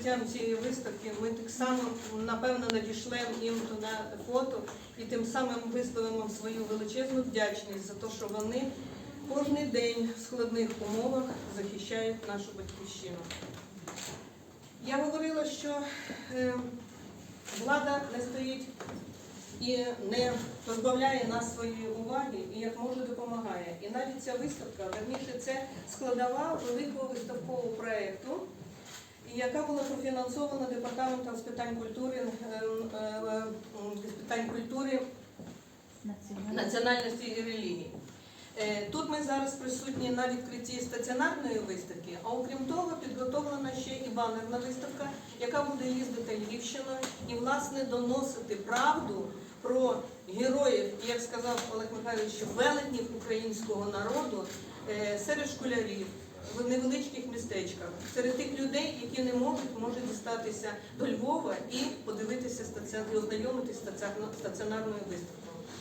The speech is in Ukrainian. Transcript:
відкриттям цієї виставки ми так само напевно надішлемо їм туди фото і тим самим висловимо свою величезну вдячність за те, що вони кожен день в складних умовах захищають нашу батьківщину. Я говорила, що е, влада не стоїть і не позбавляє нас своєї уваги і як може допомагає. І навіть ця виставка, верніше, це складова великого виставкового проєкту, яка була профінансована департаментом з питань культури, е, е, е, з питань культури національності і релігії. Е, Тут ми зараз присутні на відкритті стаціонарної виставки, а окрім того, підготовлена ще і банерна виставка, яка буде їздити Львівщиною і, власне, доносити правду про героїв, як сказав Олег Михайлович, велетнів українського народу е, серед школярів. В невеличких містечках серед тих людей, які не можуть, можуть дістатися до Львова і подивитися стаціон- і ознайомитися стаціонарною виставкою.